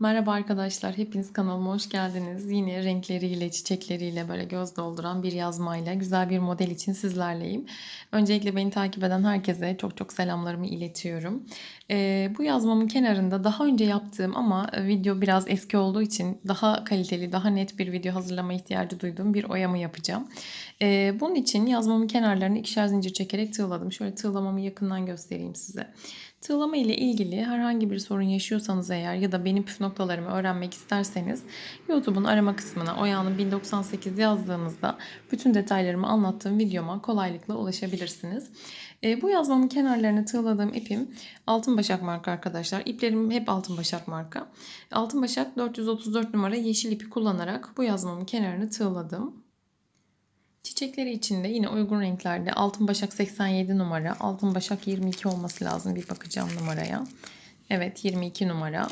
Merhaba arkadaşlar, hepiniz kanalıma hoş geldiniz. Yine renkleriyle, çiçekleriyle böyle göz dolduran bir yazmayla güzel bir model için sizlerleyim. Öncelikle beni takip eden herkese çok çok selamlarımı iletiyorum. Ee, bu yazmamın kenarında daha önce yaptığım ama video biraz eski olduğu için daha kaliteli, daha net bir video hazırlama ihtiyacı duyduğum bir oyamı yapacağım. Ee, bunun için yazmamın kenarlarını ikişer zincir çekerek tığladım. Şöyle tığlamamı yakından göstereyim size. Tığlama ile ilgili herhangi bir sorun yaşıyorsanız eğer ya da benim püf noktalarımı öğrenmek isterseniz YouTube'un arama kısmına Oya'nın 1098 yazdığınızda bütün detaylarımı anlattığım videoma kolaylıkla ulaşabilirsiniz. E, bu yazmamın kenarlarını tığladığım ipim altın başak marka arkadaşlar. İplerim hep altın başak marka. Altın başak 434 numara yeşil ipi kullanarak bu yazmamın kenarını tığladım. Çiçekleri içinde yine uygun renklerde altın başak 87 numara, altın başak 22 olması lazım bir bakacağım numaraya. Evet 22 numara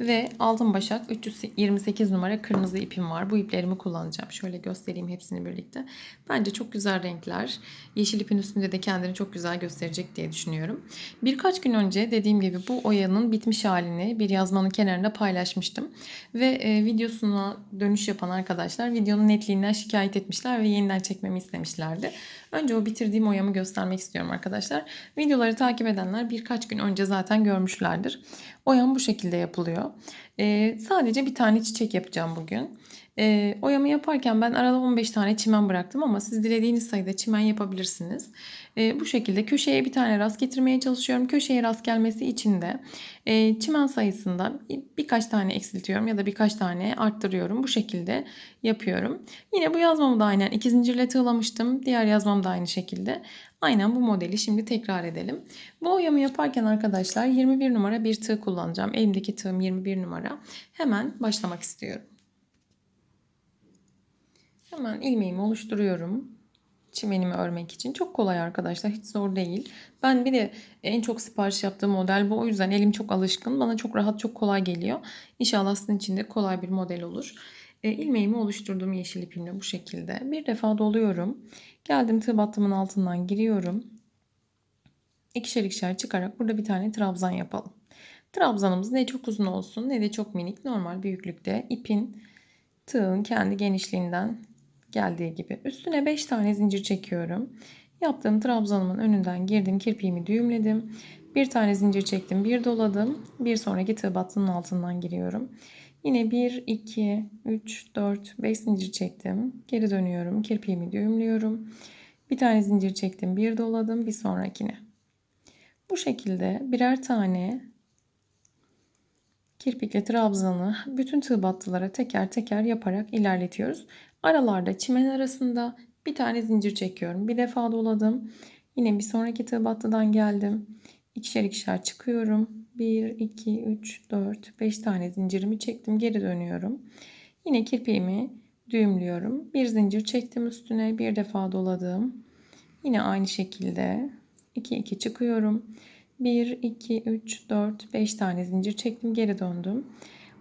ve altın başak 328 numara kırmızı ipim var. Bu iplerimi kullanacağım. Şöyle göstereyim hepsini birlikte. Bence çok güzel renkler. Yeşil ipin üstünde de kendini çok güzel gösterecek diye düşünüyorum. Birkaç gün önce dediğim gibi bu oyanın bitmiş halini bir yazmanın kenarında paylaşmıştım. Ve e, videosuna dönüş yapan arkadaşlar videonun netliğinden şikayet etmişler ve yeniden çekmemi istemişlerdi. Önce o bitirdiğim oyamı göstermek istiyorum arkadaşlar. Videoları takip edenler birkaç gün önce zaten görmüşlerdir. Oyam bu şekilde yapılıyor. Ee, sadece bir tane çiçek yapacağım bugün. Ee, oyamı yaparken ben arada 15 tane çimen bıraktım ama siz dilediğiniz sayıda çimen yapabilirsiniz. Ee, bu şekilde köşeye bir tane rast getirmeye çalışıyorum. Köşeye rast gelmesi için de e, çimen sayısında birkaç tane eksiltiyorum ya da birkaç tane arttırıyorum. Bu şekilde yapıyorum. Yine bu yazmamı da aynen iki zincirle tığlamıştım. Diğer yazmam da aynı şekilde. Aynen bu modeli şimdi tekrar edelim. Bu oyamı yaparken arkadaşlar 21 numara bir tığ kullanacağım. Elimdeki tığım 21 numara. Hemen başlamak istiyorum. Hemen ilmeğimi oluşturuyorum. Çimenimi örmek için. Çok kolay arkadaşlar. Hiç zor değil. Ben bir de en çok sipariş yaptığım model bu. O yüzden elim çok alışkın. Bana çok rahat, çok kolay geliyor. İnşallah sizin için de kolay bir model olur. E, ilmeğimi oluşturduğum yeşil ipimle bu şekilde. Bir defa doluyorum. Geldim tığ battımın altından giriyorum. İkişer ikişer çıkarak burada bir tane trabzan yapalım. Trabzanımız ne çok uzun olsun ne de çok minik. Normal büyüklükte ipin tığın kendi genişliğinden geldiği gibi. Üstüne 5 tane zincir çekiyorum. Yaptığım trabzanımın önünden girdim. Kirpiğimi düğümledim. Bir tane zincir çektim. Bir doladım. Bir sonraki tığ battının altından giriyorum. Yine 1, 2, 3, 4, 5 zincir çektim. Geri dönüyorum. Kirpiğimi düğümlüyorum. Bir tane zincir çektim. Bir doladım. Bir sonrakine. Bu şekilde birer tane kirpikle trabzanı bütün tığ battılara teker teker yaparak ilerletiyoruz. Aralarda çimen arasında bir tane zincir çekiyorum. Bir defa doladım. Yine bir sonraki tığ battıdan geldim. İkişer ikişer çıkıyorum. 1, 2, 3, 4, 5 tane zincirimi çektim. Geri dönüyorum. Yine kirpiğimi düğümlüyorum. Bir zincir çektim üstüne. Bir defa doladım. Yine aynı şekilde 2, 2 çıkıyorum. 1, 2, 3, 4, 5 tane zincir çektim. Geri döndüm.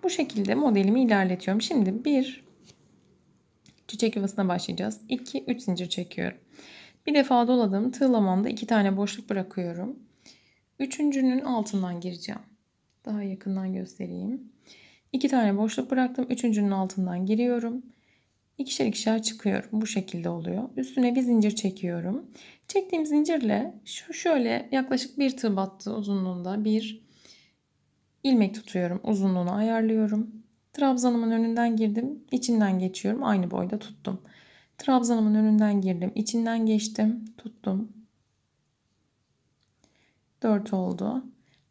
Bu şekilde modelimi ilerletiyorum. Şimdi bir çiçek yuvasına başlayacağız. 2, 3 zincir çekiyorum. Bir defa doladım. Tığlamamda 2 tane boşluk bırakıyorum. Üçüncünün altından gireceğim. Daha yakından göstereyim. İki tane boşluk bıraktım. Üçüncünün altından giriyorum. İkişer ikişer çıkıyorum. Bu şekilde oluyor. Üstüne bir zincir çekiyorum. Çektiğim zincirle şu şöyle yaklaşık bir tığ battı uzunluğunda bir ilmek tutuyorum. Uzunluğunu ayarlıyorum. Trabzanımın önünden girdim. içinden geçiyorum. Aynı boyda tuttum. Trabzanımın önünden girdim. içinden geçtim. Tuttum. 4 oldu.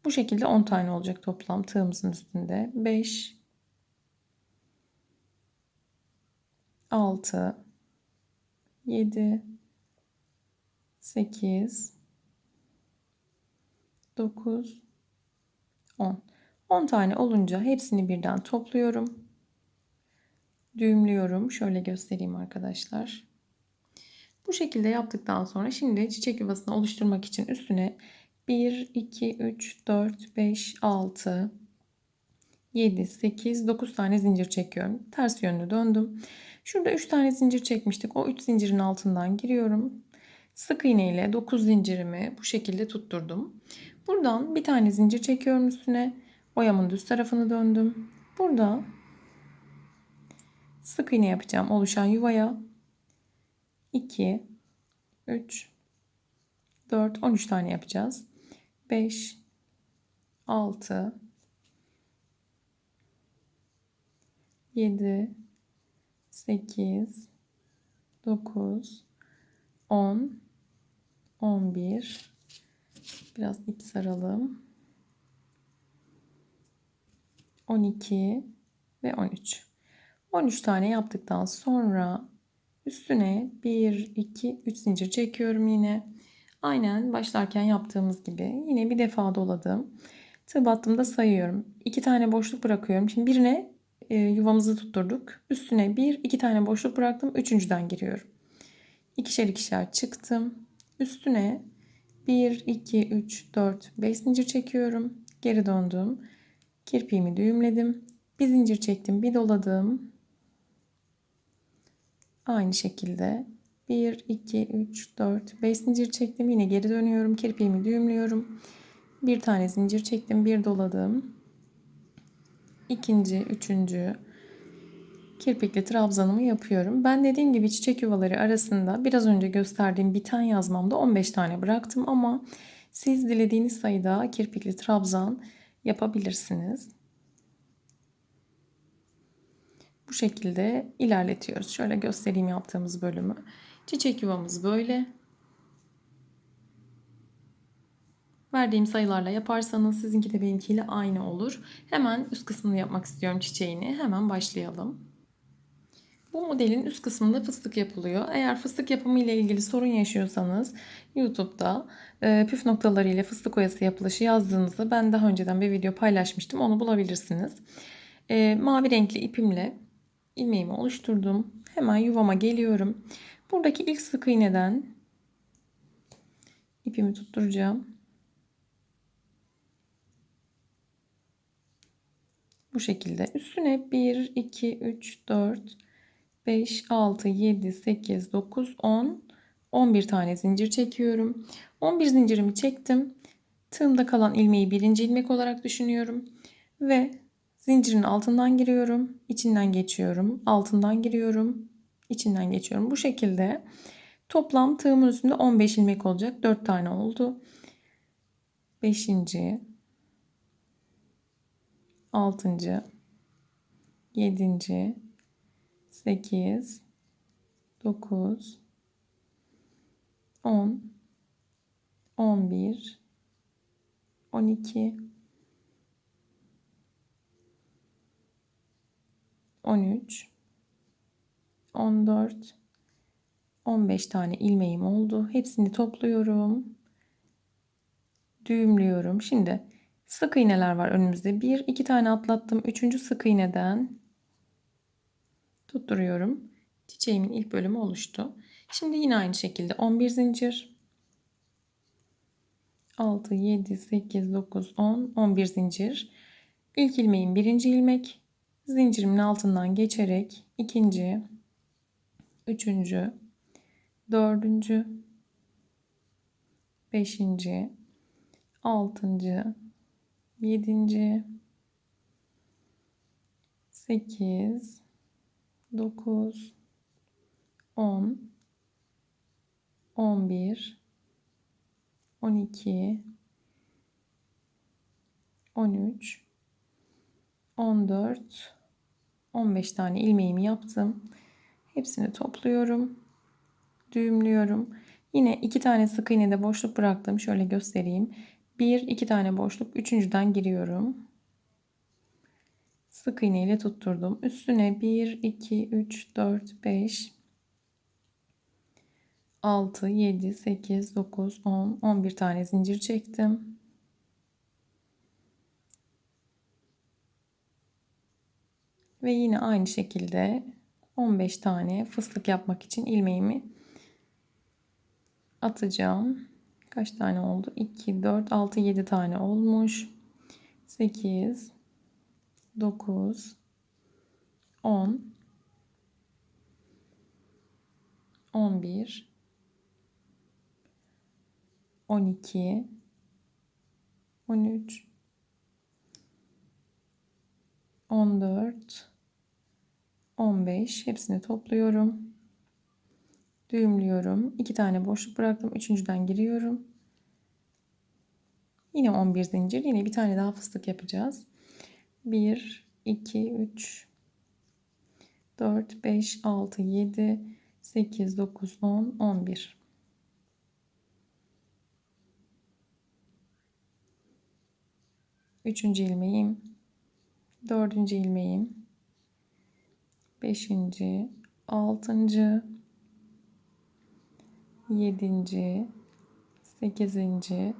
Bu şekilde 10 tane olacak toplam tığımızın üstünde. 5 6 7 8 9 10 10 tane olunca hepsini birden topluyorum. Düğümlüyorum. Şöyle göstereyim arkadaşlar. Bu şekilde yaptıktan sonra şimdi çiçek yuvasını oluşturmak için üstüne 1, 2, 3, 4, 5, 6, 7, 8, 9 tane zincir çekiyorum. Ters yönlü döndüm. Şurada 3 tane zincir çekmiştik. O 3 zincirin altından giriyorum. Sık iğne ile 9 zincirimi bu şekilde tutturdum. Buradan bir tane zincir çekiyorum üstüne. Oyamın düz tarafını döndüm. Burada sık iğne yapacağım oluşan yuvaya 2 3 4 13 tane yapacağız. 5 6 7 8 9 10 11 biraz ip saralım. 12 ve 13 13 tane yaptıktan sonra üstüne 1 2 3 zincir çekiyorum yine. Aynen başlarken yaptığımız gibi yine bir defa doladım. Tığ battığımda sayıyorum. 2 tane boşluk bırakıyorum. Şimdi birine e, yuvamızı tutturduk. Üstüne 1 2 tane boşluk bıraktım. Üçüncüden giriyorum. İkişer ikişer çıktım üstüne 1 2 3 4 5 zincir çekiyorum. Geri döndüm. Kirpiğimi düğümledim. Bir zincir çektim bir doladım. Aynı şekilde 1 2 3 4 5 zincir çektim. Yine geri dönüyorum. Kirpiğimi düğümlüyorum. Bir tane zincir çektim bir doladım. İkinci üçüncü kirpikli trabzanımı yapıyorum. Ben dediğim gibi çiçek yuvaları arasında biraz önce gösterdiğim biten yazmamda 15 tane bıraktım ama siz dilediğiniz sayıda kirpikli trabzan yapabilirsiniz. Bu şekilde ilerletiyoruz. Şöyle göstereyim yaptığımız bölümü. Çiçek yuvamız böyle. Verdiğim sayılarla yaparsanız sizinki de benimkiyle aynı olur. Hemen üst kısmını yapmak istiyorum çiçeğini. Hemen başlayalım. Bu modelin üst kısmında fıstık yapılıyor. Eğer fıstık yapımı ile ilgili sorun yaşıyorsanız YouTube'da e, püf noktaları ile fıstık oyası yapılışı yazdığınızda ben daha önceden bir video paylaşmıştım. Onu bulabilirsiniz. E, mavi renkli ipimle ilmeğimi oluşturdum. Hemen yuvama geliyorum. Buradaki ilk sık iğneden ipimi tutturacağım. Bu şekilde. Üstüne 1, 2, 3, 4, 5, 6, 7, 8, 9, 10, 11 tane zincir çekiyorum. 11 zincirimi çektim. Tığımda kalan ilmeği birinci ilmek olarak düşünüyorum. Ve zincirin altından giriyorum. içinden geçiyorum. Altından giriyorum. içinden geçiyorum. Bu şekilde toplam tığımın üstünde 15 ilmek olacak. 4 tane oldu. 5. 6. 7. 8 9 10 11 12 13 14 15 tane ilmeğim oldu. Hepsini topluyorum. Düğümlüyorum. Şimdi sık iğneler var önümüzde. Bir, iki tane atlattım. Üçüncü sık iğneden tutturuyorum. Çiçeğimin ilk bölümü oluştu. Şimdi yine aynı şekilde 11 zincir 6 7 8 9 10 11 zincir İlk ilmeğim birinci ilmek zincirimin altından geçerek ikinci üçüncü dördüncü beşinci altıncı yedinci sekiz 9 10 11 12 13 14 15 tane ilmeğimi yaptım. Hepsini topluyorum. Düğümlüyorum. Yine iki tane sık iğne de boşluk bıraktım. Şöyle göstereyim. Bir, iki tane boşluk. Üçüncüden giriyorum sık iğne ile tutturdum. Üstüne 1, 2, 3, 4, 5, 6, 7, 8, 9, 10, 11 tane zincir çektim. Ve yine aynı şekilde 15 tane fıstık yapmak için ilmeğimi atacağım. Kaç tane oldu? 2, 4, 6, 7 tane olmuş. 8, 9 10 11 12 13 14 14 15 hepsini topluyorum. Düğümlüyorum. 2 tane boşluk bıraktım. Üçüncüden giriyorum. Yine 11 zincir. Yine bir tane daha fıstık yapacağız. 1 2 3 4 5 6 7 8 9 10 11 Üçüncü ilmeğim, dördüncü ilmeğim, beşinci, altıncı, yedinci, sekizinci,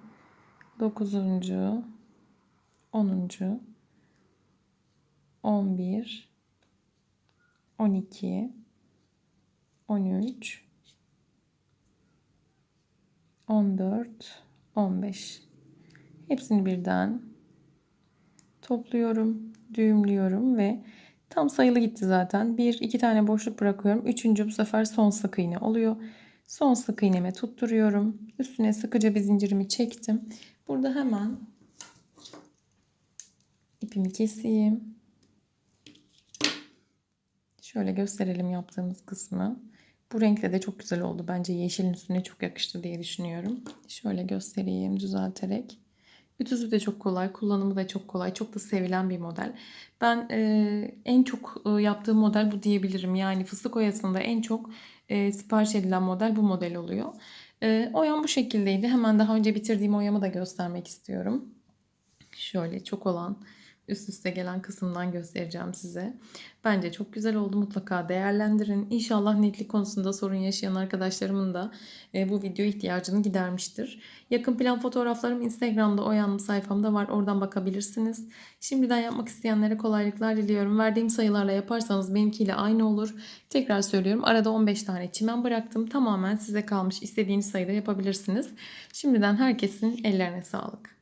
dokuzuncu, onuncu, on bir, on iki, on üç, on dört, on beş. Hepsini birden topluyorum, düğümlüyorum ve tam sayılı gitti zaten. Bir, iki tane boşluk bırakıyorum. Üçüncü bu sefer son sık iğne oluyor. Son sık iğneme tutturuyorum. Üstüne sıkıca bir zincirimi çektim. Burada hemen ipimi keseyim. Şöyle gösterelim yaptığımız kısmı. Bu renkle de çok güzel oldu. Bence yeşilin üstüne çok yakıştı diye düşünüyorum. Şöyle göstereyim düzelterek. Ütüsü de çok kolay, kullanımı da çok kolay, çok da sevilen bir model. Ben e, en çok e, yaptığım model bu diyebilirim. Yani fıstık oyasında en çok e, sipariş edilen model bu model oluyor. E, oyam bu şekildeydi. Hemen daha önce bitirdiğim oyamı da göstermek istiyorum. Şöyle çok olan üst üste gelen kısımdan göstereceğim size. Bence çok güzel oldu. Mutlaka değerlendirin. İnşallah netlik konusunda sorun yaşayan arkadaşlarımın da e, bu video ihtiyacını gidermiştir. Yakın plan fotoğraflarım Instagram'da o yanım sayfamda var. Oradan bakabilirsiniz. Şimdiden yapmak isteyenlere kolaylıklar diliyorum. Verdiğim sayılarla yaparsanız benimkiyle aynı olur. Tekrar söylüyorum. Arada 15 tane çimen bıraktım. Tamamen size kalmış. İstediğiniz sayıda yapabilirsiniz. Şimdiden herkesin ellerine sağlık.